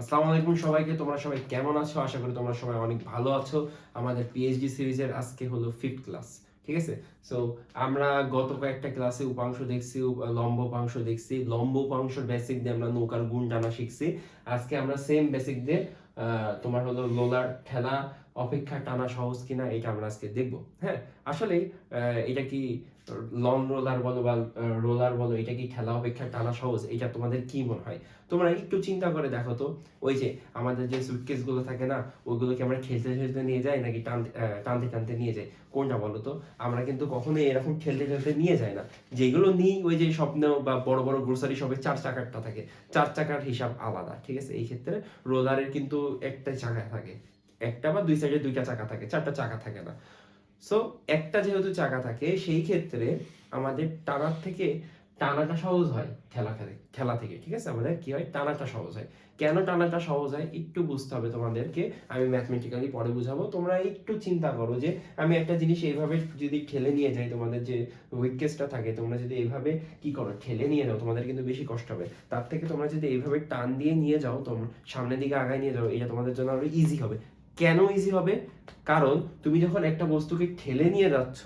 আসসালামু আলাইকুম সবাইকে, তোমরা সবাই কেমন আছো? আশা করি তোমরা সবাই অনেক ভালো আছো। আমাদের পিএইচডি সিরিজের আজকে হলো ফিফথ ক্লাস ঠিক আছে? সো আমরা গত কয়েকটা ক্লাসে উপাংশ দেখছি লম্ব উপাংশ দেখছি। লম্ব বেসিক দিয়ে আমরা নৌকার গুণ শিখছি। আজকে আমরা সেম বেসিক দিয়ে তোমার হলো লোলার ঠেলা অপেক্ষা টানা সহজ কিনা এটা আমরা আজকে দেখব। হ্যাঁ আসলে এটা কি লং রোলার বলো বা রোলার বলো, এটা কি খেলা অপেক্ষা টানা সহজ? এটা তোমাদের কি মনে হয়? তোমরা একটু চিন্তা করে দেখো তো। ওই যে আমাদের যে সুটকেসগুলো থাকে না ওইগুলোকে আমরা খেলতে খেলতে নিয়ে যাই নাকি টানতে টানতে নিয়ে যাই? কোনটা বলো তো? আমরা কিন্তু কখনোই এরকম খেলতে খেলতে নিয়ে যাই না। যেগুলো নিই, ওই যে স্বপ্ন বা বড় বড় গ্রোসারি শপে চার চাকারটা থাকে। চার চাকার হিসাব আলাদা, ঠিক আছে? এই ক্ষেত্রে রোলারের কিন্তু একটা চাকা থাকে। একটা বা দুই সাইডে দুইটা চাকা থাকে, চারটা চাকা থাকে না। সো একটা যেহেতু চাকা থাকে, সেই ক্ষেত্রে আমাদের টানার থেকে, টানাটা সহজ হয় খেলা খেলে, খেলা থেকে, ঠিক আছে? আমাদের কি হয়? টানাটা সহজ হয়। কেন টানাটা সহজ হয়? একটু বুঝতে হবে তোমাদেরকে। আমি ম্যাথমেটিক্যালি পরে বুঝাবো। তোমরা একটু চিন্তা করো যে, আমি একটা জিনিস এইভাবে যদি ঠেলে নিয়ে যাই, তোমাদের যে উইকেসটা থাকে, তোমরা যদি এইভাবে কি করো? ঠেলে নিয়ে যাও। তোমাদের কিন্তু বেশি কষ্ট হবে। তার থেকে তোমরা যদি এইভাবে টান দিয়ে নিয়ে যাও তোমরা সামনের দিকে আগায় নিয়ে যাও, এটা তোমাদের জন্য আরও ইজি হবে। কেন ইজি হবে? কারণ তুমি যখন একটা বস্তুকে ঠেলে নিয়ে যাচ্ছ,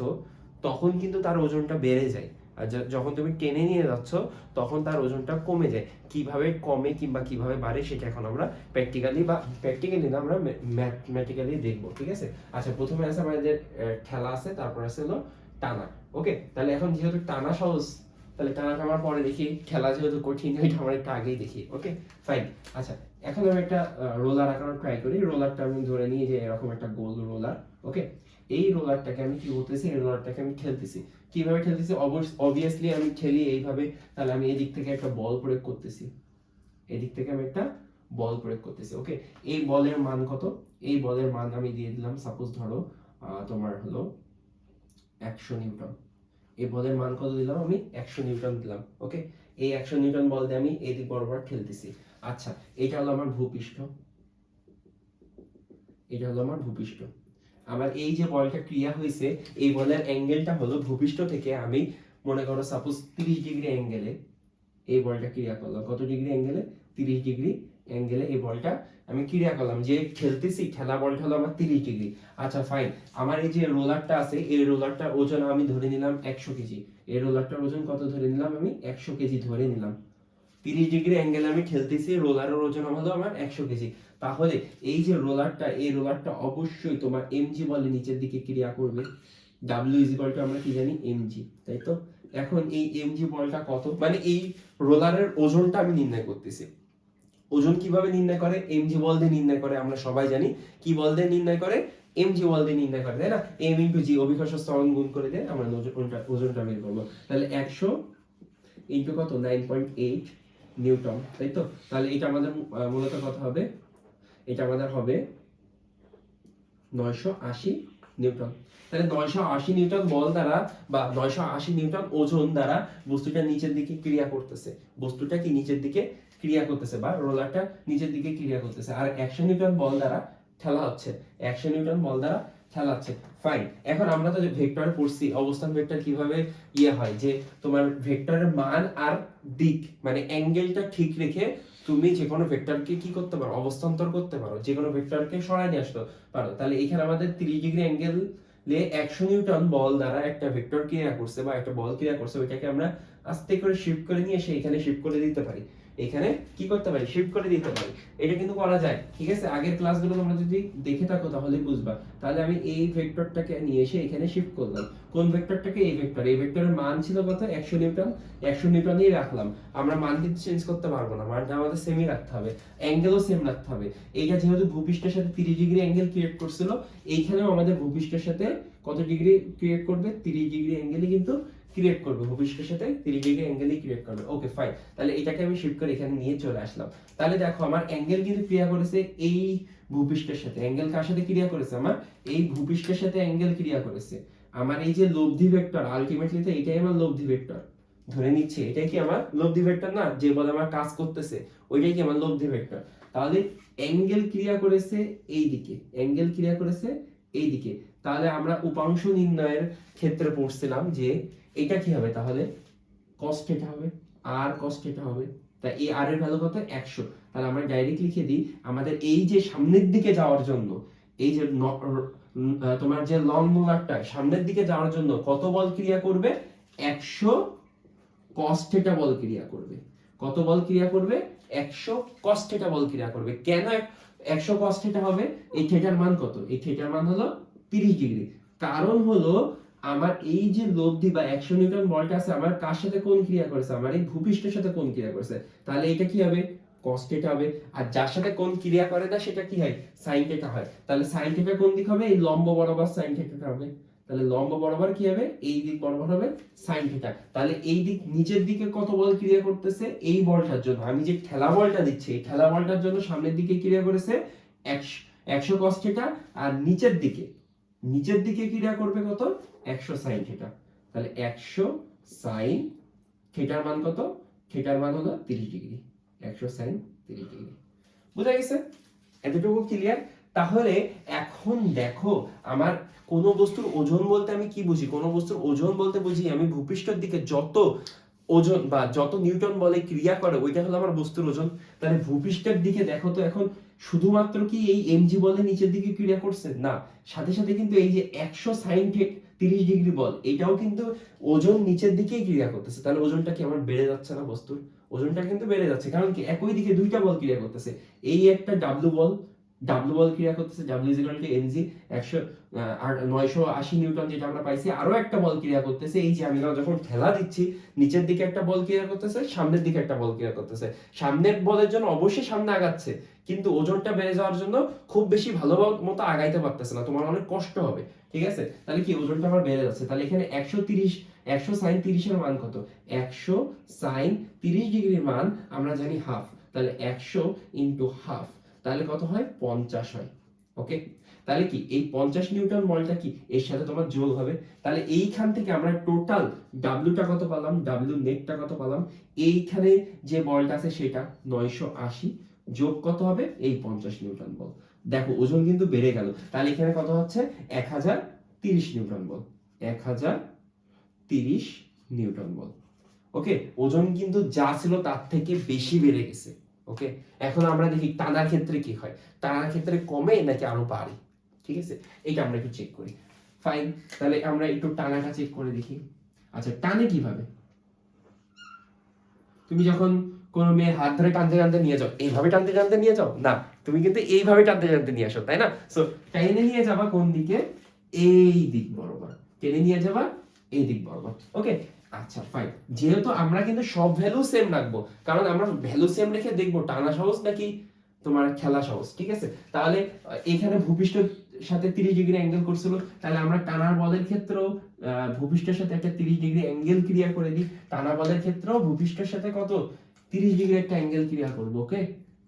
তখন কিন্তু তার ওজনটা বেড়ে যায়। আর যখন তুমি টেনে নিয়ে যাচ্ছ, তখন তার ওজনটা কমে যায়। কীভাবে কমে কিংবা কীভাবে বাড়ে সেটা এখন আমরা প্র্যাকটিক্যালি বা প্র্যাকটিক্যালি না, আমরা ম্যাথমেটিক্যালি দেখব, ঠিক আছে? আচ্ছা প্রথমে আছে আমাদের ঠেলা আছে, তারপর আছে হলো টানা ওকে তাহলে এখন যেহেতু টানা সহজ, তাহলে টানাটা আমার পরে দেখি। খেলা যেহেতু কঠিন, ওইটা আমরা একটু আগেই দেখি ওকে ফাইন আচ্ছা এখন আমি একটা রোলার আঁকানোর ট্রাই করি। রোলারটা আমি ধরে নিই যে এরকম একটা গোল রোলার ওকে এই রোলারটাকে আমি কি করতেছি? এই রোলারটাকে আমি ঠেলতেছি। কীভাবে ঠেলতেছি? অবভিয়াসলি আমি ঠেলি এইভাবে, তাহলে আমি এদিক থেকে একটা বল প্রয়োগ করতেছি। এদিক থেকে আমি একটা বল প্রয়োগ করতেছি ওকে এই বলের মান কত? এই বলের মান আমি দিয়ে দিলাম সাপোজ ধরো তোমার হলো একশো নিউটন। এই বলের মান কত দিলাম আমি? একশো নিউটন দিলাম ওকে এই একশো নিউটন বল দিয়ে আমি এদিক বরাবর ঠেলতেছি। আচ্ছা এটা হলো আমার ভূপৃষ্ঠ। এটা হলো আমার ভূপৃষ্ঠ। আমার এই যে বলটা ক্রিয়া হয়েছে, এই বলের অ্যাঙ্গেলটা হলো ভূপৃষ্ঠ থেকে আমি, মনে করো সাপোজ তিরিশ ডিগ্রি অ্যাঙ্গেলে এই বলটা ক্রিয়া করলাম। কত ডিগ্রি অ্যাঙ্গেলে? তিরিশ ডিগ্রি অ্যাঙ্গেলে এই বলটা আমি ক্রিয়া করলাম। যে খেলতেছি, খেলা বলটা হলো আমার তিরিশ ডিগ্রি। আচ্ছা ফাইন আমার এই যে রোলারটা আছে, এই রোলারটার ওজন আমি ধরে নিলাম একশো কেজি। এই রোলারটার ওজন কত ধরে নিলাম আমি? একশো কেজি ধরে নিলাম। তিরিশ ডিগ্রি অ্যাঙ্গেলে আমি খেলতেছি রোলারের ওজন হলো আমার একশো কেজি। তাহলে এই যে রোলারটা এই রোলারটা অবশ্যই তোমার এমজি বলে নিচের দিকে ক্রিয়া করবে। ডাব্লিউ ইজ ইকুয়াল টু আমরা কি জানি? এমজি তাই তো? এখন এই এমজি বলটা কত? মানে এই রোলারের ওজনটা আমি নির্ণয় করতেছি। ওজন কীভাবে নির্ণয় করে? এমজি বল দিয়ে নির্ণয় করে, আমরা সবাই জানি। কি বল দিয়ে নির্ণয় করে? এমজি বল দিয়ে নির্ণয় করে, তাই না? এম ইন্টু জি অভিকর্ষ স্থরণ গুণ করে দিয়ে আমরা ওজনটা ওজনটা বের করব। তাহলে একশো ইন্টু কত? নাইন পয়েন্ট এইট নিউটন, তাই তো? তাহলে এটা আমাদের মূলত কত হবে? এটা আমাদের হবে নয়শো আশি নিউটন। তাহলে নয়শো আশি নিউটন বল দ্বারা বা নয়শো আশি নিউটন ওজন দ্বারা বস্তুটা নিচের দিকে ক্রিয়া করতেছে। বস্তুটা কি নিচের দিকে ক্রিয়া করতেছে বা রোলারটা নিচের দিকে ক্রিয়া করতেছে। আর একশো নিউটন বল দ্বারা ঠেলা হচ্ছে। একশো নিউটন বল দ্বারা ঠেলা হচ্ছে ফাইন এখন আমরা তো যে ভেক্টর পড়ছি, অবস্থান ভেক্টর কীভাবে ইয়ে হয়? যে তোমার ভেক্টরের মান আর দিক মানে অ্যাঙ্গেলটা ঠিক রেখে তুমি যে কোনো ভেক্টরকে কি করতে পারো? অবস্থান্তর করতে পারো। যে কোনো ভেক্টরকে সরায় নিয়ে আসতে পারো। তাহলে এখানে আমাদের তিরিশ ডিগ্রি অ্যাঙ্গেল লে একশো নিউটন বল দ্বারা একটা ভেক্টর ক্রিয়া করছে বা একটা বল ক্রিয়া করছে, ওইটাকে আমরা আস্তে করে শিফট করে নিয়ে এসে এখানে শিফট করে দিতে পারি। এখানে কি করতে পারি? শিফট করে দিতে পারি। এটা কিন্তু করা যায়। ঠিক আছে? আগের ক্লাসগুলো তোমরা যদি দেখে থাকো, তাহলে বুঝবা। তাহলে আমি এই ভেক্টরটাকে নিয়ে এসে এখানে শিফট করলাম। কোন ভেক্টরটাকে এই ভেক্টর এই ভেক্টরের মান ছিল কত? একশো নিউটন একশো নিউটনই রাখলাম। আমরা মান কিন্তু চেঞ্জ করতে পারব না। মানটা আমাদের সেমই রাখতে হবে। অ্যাঙ্গেলও সেম রাখতে হবে। এইটা যেহেতু ভূপৃষ্ঠের সাথে তিরিশ ডিগ্রি অ্যাঙ্গেল ক্রিয়েট করছিল, এইখানেও আমাদের ভূপৃষ্ঠের সাথে কত ডিগ্রি ক্রিয়েট করবে? তিরিশ ডিগ্রি অ্যাঙ্গেলই কিন্তু ক্রিয়েট করবে ভূপৃষ্ঠের সাথে তিরিশ ডিগ্রি অ্যাঙ্গেলই ক্রিয়েট করবে। ওকে ফাইন তাহলে এটাকে আমি শিফট করে এখানে নিয়ে চলে আসলাম। তাহলে দেখো, আমার অ্যাঙ্গেল কিন্তু ক্রিয়া করেছে এই ভূপৃষ্ঠের সাথে। অ্যাঙ্গেল কার সাথে ক্রিয়া করেছে আমার? এই ভূপৃষ্ঠের সাথে অ্যাঙ্গেল ক্রিয়া করেছে। আমার এই যে লব্ধি ভেক্টর আলটিমেটলি তো এটাই আমার লব্ধি ভেক্টর ধরে নিচ্ছে, এটাই কি আমার লব্ধি ভেক্টর না? যে বলে আমার কাজ করতেছে, ওইটাই কি আমার লব্ধি ভেক্টর তাহলে অ্যাঙ্গেল ক্রিয়া করেছে এই দিকে অ্যাঙ্গেল ক্রিয়া করেছে এই দিকে তাহলে আমরা উপাংশ নির্ণয়ের ক্ষেত্রে পড়ছিলাম যে এটা কি হবে? তাহলে কস থিটা হবে আর কস থিটা হবে। তা এই আর এর ভ্যালু কত? একশো। তাহলে আমরা ডাইরেক্ট লিখে দিই, আমাদের এই যে সামনের দিকে যাওয়ার জন্য, এই যে তোমার যে লং মুলারটা সামনের দিকে যাওয়ার জন্য কত বল ক্রিয়া করবে? একশো কস থিটা বল ক্রিয়া করবে। কত বল ক্রিয়া করবে? একশো কস থিটা বল ক্রিয়া করবে। কেন একশো কস থিটা হবে, এই থিটার মান কত? এই থিটার মান হলো তিরিশ ডিগ্রি। কারণ হলো, আমার এই যে লব্ধি বা একশো নিউটন বলটা আছে, আমার কার সাথে কোন ক্রিয়া করেছে? আমার এই ভূপৃষ্ঠের সাথে কোন ক্রিয়া করেছে? তাহলে এটা কি হবে? কস থিটা হবে। আর যার সাথে কোন ক্রিয়া করে না, সেটা কি হয়? সাইন থিটা হয়। তাহলে সাইন থিটা কোন দিক হবে? এই লম্ব বরাবর সাইন থিটা হবে। তাহলে লম্ব বরাবর কি হবে? এই দিক বরাবর হবে সাইন থিটা তাহলে এই দিক নিচের দিকে কত বল ক্রিয়া করতেছে? এই বলটার জন্য। আমি যে ঠেলা বলটা দিচ্ছি, এই ঠেলা বলটার জন্য সামনের দিকে ক্রিয়া করেছে? একশো cos থিটা আর নিচের দিকে নিচের দিকে ক্রিয়া করবে কত? একশো সাইন থিটা তাহলে একশো সাইন থিটার মান কত? থিটার মান হলো তিরিশ ডিগ্রি। একশো সাইন তিরিশ ডিগ্রি। বুঝা গেছে? এতটুকু ক্লিয়ার তাহলে এখন দেখো, আমার কোন বস্তুর ওজন বলতে আমি কি বুঝি? কোন বস্তুর ওজন বলতে বুঝি আমি ভূপৃষ্ঠের দিকে যত ওজন বা যত নিউটন বলে ক্রিয়া করে, ওইটা হলো আমার বস্তুর ওজন। তাহলে ভূপৃষ্ঠের দিকে দেখো তো এখন শুধুমাত্র কি এই এমজি বলে নিচের দিকে ক্রিয়া করছে? না, সাথে সাথে কিন্তু এই যে একশো সাইন তিরিশ ডিগ্রি বল, এটাও কিন্তু ওজন নিচের দিকেই ক্রিয়া করতেছে। তাহলে ওজনটা কি আমার বেড়ে যাচ্ছে না বস্তুর? ওজনটা কিন্তু বেড়ে যাচ্ছে। কারণ কি? একই দিকে দুইটা বল ক্রিয়া করতেছে। এই একটা ডাব্লু বল ডাব্লু বল ক্রিয়া করতেছে ডাব্লু ইজিক্যাল টু এমজি একশো আর নয়শো আশি নিউটন যেটা আমরা পাইছি আরও একটা বল ক্রিয়া করতেছে। এই যে আমি যখন ঠেলা দিচ্ছি, নিচের দিকে একটা বল ক্রিয়া করতেছে, সামনের দিকে একটা বল ক্রিয়া করতেছে। সামনের বলের জন্য অবশ্যই সামনে আগাচ্ছে, কিন্তু ওজনটা বেড়ে যাওয়ার জন্য খুব বেশি ভালো মতো আগাইতে পারতেছে না, তোমার অনেক কষ্ট হবে, ঠিক আছে? তাহলে কি, ওজনটা আমার বেড়ে যাচ্ছে? তাহলে এখানে একশো তিরিশ, একশো সাইন তিরিশের মান কত? একশো সাইন তিরিশ ডিগ্রির মান, আমরা জানি হাফ, তাহলে একশো ইন্টু হাফ। তাহলে কত হয়? পঞ্চাশ হয়। ওকে তাহলে কি? এই পঞ্চাশ নিউটন বলটা কি? এর সাথে তোমার যোগ হবে। তাহলে এইখান থেকে আমরা টোটাল ডাব্লুটা কত পেলাম? ডাব্লু নেটটা কত পেলাম? এইখানে যে বলটা আছে সেটা নয়শো আশি যোগ কত হবে? এই পঞ্চাশ নিউটন বল। দেখো, ওজন কিন্তু বেড়ে গেল। তাহলে এখানে কত হচ্ছে? এক হাজার তিরিশ নিউটন বল। এক হাজার তিরিশ নিউটন বল। ওকে ওজন কিন্তু যা ছিল তার থেকে বেশি বেড়ে গেছে। ওকে এখন আমরা দেখি টানার ক্ষেত্রে কি হয়? টানার ক্ষেত্রে কমে নাকি আরও বাড়ে? ঠিক আছে? এটা আমরা একটু চেক করি। ফাইন তাহলে আমরা একটু টানাটা চেক করে দেখি। আচ্ছা টানে কীভাবে? তুমি যখন কোনো মেয়ের হাত ধরে টানতে টানতে নিয়ে যাও, এইভাবে টানতে টানতে নিয়ে যাও? না, তুমি কিন্তু এইভাবে টানতে টানতে নিয়ে আসো, তাই না? সো টেনে নিয়ে যাবা কোন দিকে? এই দিক বরাবর। টেনে নিয়ে যাবা এই দিক বরাবর। ওকে আচ্ছা ফাইন যেহেতু আমরা কিন্তু সব ভ্যালু সেম রাখব, কারণ আমরা ভ্যালু সেম রেখে টানা সহজ নাকি তোমার খেলা সহজ ঠিক আছে? তাহলে এখানে ভূপৃষ্ঠ সাথে তিরিশ ডিগ্রি অ্যাঙ্গেল করছিল, তাহলে আমরা টানার বলের ক্ষেত্রেও ভূপৃষ্ঠের সাথে একটা তিরিশ ডিগ্রি অ্যাঙ্গেল ক্রিয়া করে দিই, টানা বলের ক্ষেত্রেও ভূপৃষ্ঠের সাথে কত? তিরিশ ডিগ্রি একটা অ্যাঙ্গেল ক্রিয়া করব ওকে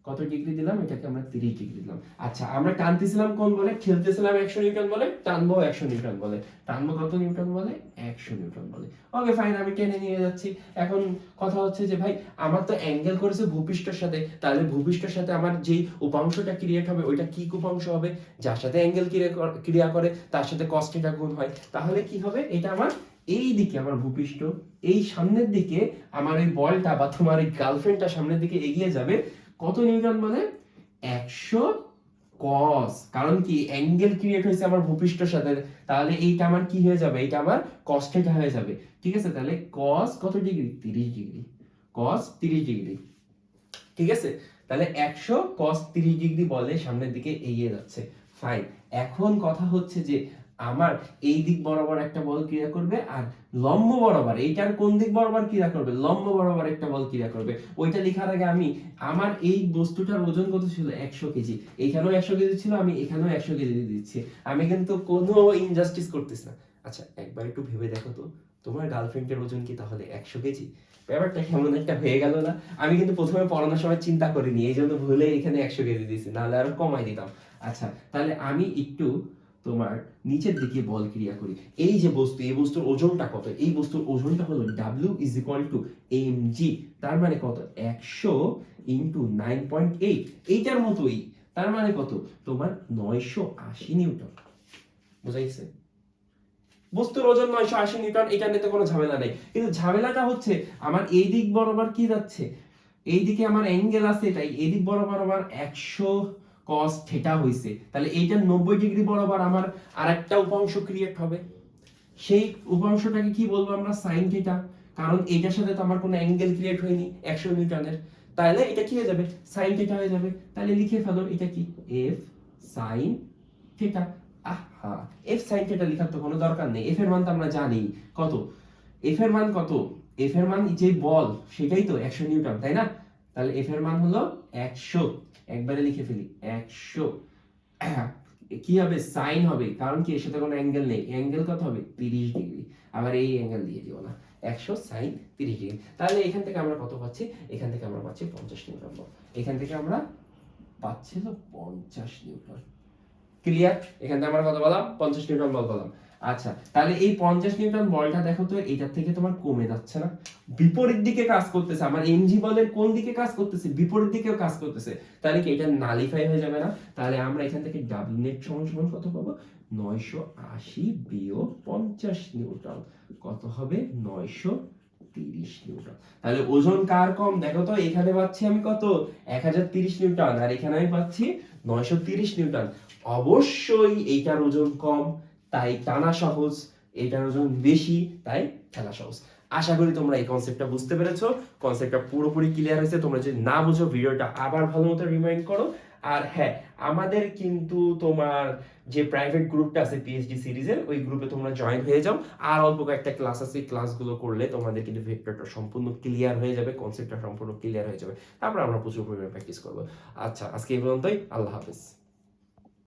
কত ডিগ্রি দিলাম? এটাকে আমরা তিরিশ ডিগ্রি দিলাম। আচ্ছা আমরা টানতেছিলাম কোন বলে? খেলতেছিলাম একশো নিউটন বলে, টানবো একশো নিউটন বলে। টানবো কত নিউটন বলে? একশো নিউটন বলে। ওকে ফাইন আমি টেনে নিয়ে যাচ্ছি। এখন কথা হচ্ছে যে, ভাই, আমার তো অ্যাঙ্গেল করেছে ভূপৃষ্ঠের সাথে। তাহলে ভূপৃষ্ঠের সাথে আমার যেই উপাংশটা ক্রিয়েট হবে, ওইটা কি উপাংশ হবে? যার সাথে অ্যাঙ্গেল ক্রিয়া করে, তার সাথে কস্টিটা গুণ হয়। তাহলে কি হবে? এটা আমার এই দিকে আমার ভূপৃষ্ঠ, এই সামনের দিকে আমার এই বলটা বা তোমার এই গার্লফ্রেন্ডটা সামনের দিকে এগিয়ে যাবে। কত নিউটন বলে? একশো কস কারণ কি? অ্যাঙ্গেল ক্রিয়েট হয়েছে আমার ভূপৃষ্ঠের সাথে। তাহলে এইটা আমার কি হয়ে যাবে? এটা আমার কস থিটা হয়ে যাবে। ঠিক আছে? তাহলে কস কত ডিগ্রি তিরিশ ডিগ্রি কস তিরিশ ডিগ্রি ঠিক আছে? তাহলে একশো কস তিরিশ ডিগ্রি বলে সামনের দিকে এগিয়ে যাচ্ছে। ফাইন এখন কথা হচ্ছে যে আমার এই দিক বরাবর একটা বল ক্রিয়া করবে আর লম্ব বরাবর এইটার কোন দিক বরাবর ক্রিয়া করবে? লম্ব বরাবর একটা বল ক্রিয়া করবে। ওইটা লেখার আগে আমি, আমার এই বস্তুটার ওজন কত ছিল? একশো কেজি। এইখানেও একশো কেজি ছিল, আমি এখানেও একশো কেজি দিচ্ছি। আমি কিন্তু কোনো ইনজাস্টিস করতেছি না। আচ্ছা একবার একটু ভেবে দেখো তো। তোমার গার্লফ্রেন্ডের ওজন কি তাহলে একশো কেজি? ব্যাপারটা কেমন একটা হয়ে গেল না? আমি কিন্তু প্রথমে পড়ানোর সময় চিন্তা করিনি, এই জন্য ভুলে এখানে একশো কেজি দিয়েছি। নাহলে আরও কমাই দিতাম। আচ্ছা তাহলে আমি একটু তোমার নিচের দিকে বল ক্রিয়া করি। এই যে বস্তু, এই বস্তুর ওজনটা কত? এই বস্তুর ওজনটা হলো W is equal to M G তার মানে কত? একশো ইন্টু নাইন পয়েন্ট এইট এইটার মতোই, তার মানে কত? তোমার নয়শো আশি নিউটন। বুঝাইছে বস্তুর ওজন নয়শো আশি নিউটন, এটা নিতে কোনো ঝামেলা নেই। কিন্তু ঝামেলাটা হচ্ছে, আমার এই দিক বরাবর কি যাচ্ছে? এইদিকে আমার অ্যাঙ্গেল আছে তাই এদিক বরাবর আমার একশো কস থেটা হয়েছে তাহলে এইটা নব্বই ডিগ্রি বরাবর আমার আরেকটা উপাংশ ক্রিয়েট হবে। সেই উপাংশটাকে কি বলব আমরা? সাইন থিটা কারণ এইটার সাথে তো আমার কোনো অ্যাঙ্গেল ক্রিয়েট হয়নি, একশো নিউটনের তাহলে এটা কি হয়ে যাবে? সাইন থিটা হয়ে যাবে। তাহলে লিখে ফেলো, এটা কি? এফ সাইন থিটা আহা এফ সাইন থিটা লেখার তো কোনো দরকার নেই। এফ এর মান তো আমরা জানি কত? এফ এর মান কত? এফ এর মান যে বল, সেটাই তো একশো নিউটন, তাই না? তাহলে এফ এর মান হলো একশো। একবারে লিখে ফেলি, একশো। কি হবে? সাইন হবে। কারণ কি? এর সাথে কোনো অ্যাঙ্গেল নেই। অ্যাঙ্গেল কত হবে? তিরিশ ডিগ্রি আবার এই অ্যাঙ্গেল দিয়ে দিও না। একশো সাইন তিরিশ ডিগ্রি তাহলে এখান থেকে আমরা কত পাচ্ছি? এখান থেকে আমরা পাচ্ছি পঞ্চাশ নিউটন বল এখান থেকে আমরা পাচ্ছি তো পঞ্চাশ নিউটন। ক্লিয়ার এখান থেকে আমরা কত বললাম পঞ্চাশ নিউটন বল বললাম আচ্ছা তাহলে এই পঞ্চাশ নিউটন বলটা দেখো তো, এটার থেকে তোমার কমে যাচ্ছে না। বিপরীত দিকে কাজ করতেছে, আমার এমজি বলের কোন দিকে কাজ করতেছে? বিপরীত দিকেও কাজ করতেছে। তাহলে কি এটা নালিফাই হয়ে যাবে না? তাহলে আমরা এখান থেকে ডাব্লিউ নেট সমান সমান কত পাবো? নয়শো আশি বিয়োগ পঞ্চাশ নিউটন। কত হবে? নয়শো তিরিশ নিউটন। তাহলে ওজন কার কম? দেখো তো, এখানে পাচ্ছি আমি কত? এক হাজার তিরিশ নিউটন, আর এখানে আমি পাচ্ছি নয়শো তিরিশ নিউটন। অবশ্যই এইটার ওজন কম। তাই টানা সহজ এটার ওজন বেশি, তাই খেলা সহজ। আশা করি তোমরা এই কনসেপ্টটা বুঝতে পেরেছ। কনসেপ্টটা পুরোপুরি ক্লিয়ার হয়েছে। তোমরা যদি না বুঝো, ভিডিওটা আবার ভালো মতো রিমাইন্ড করো। আর হ্যাঁ আমাদের কিন্তু তোমার যে প্রাইভেট গ্রুপটা আছে পিএইচডি সিরিজের, ওই গ্রুপে তোমরা জয়েন হয়ে যাও। আর অল্প কয়েকটা ক্লাস আছে ক্লাসগুলো করলে তোমাদের কিন্তু ভেক্টরটা সম্পূর্ণ ক্লিয়ার হয়ে যাবে কনসেপ্টটা সম্পূর্ণ ক্লিয়ার হয়ে যাবে। তারপর আমরা প্রচুর পরিমাণে প্র্যাকটিস করব। আচ্ছা আজকে এই পর্যন্তই। আল্লাহ হাফেজ।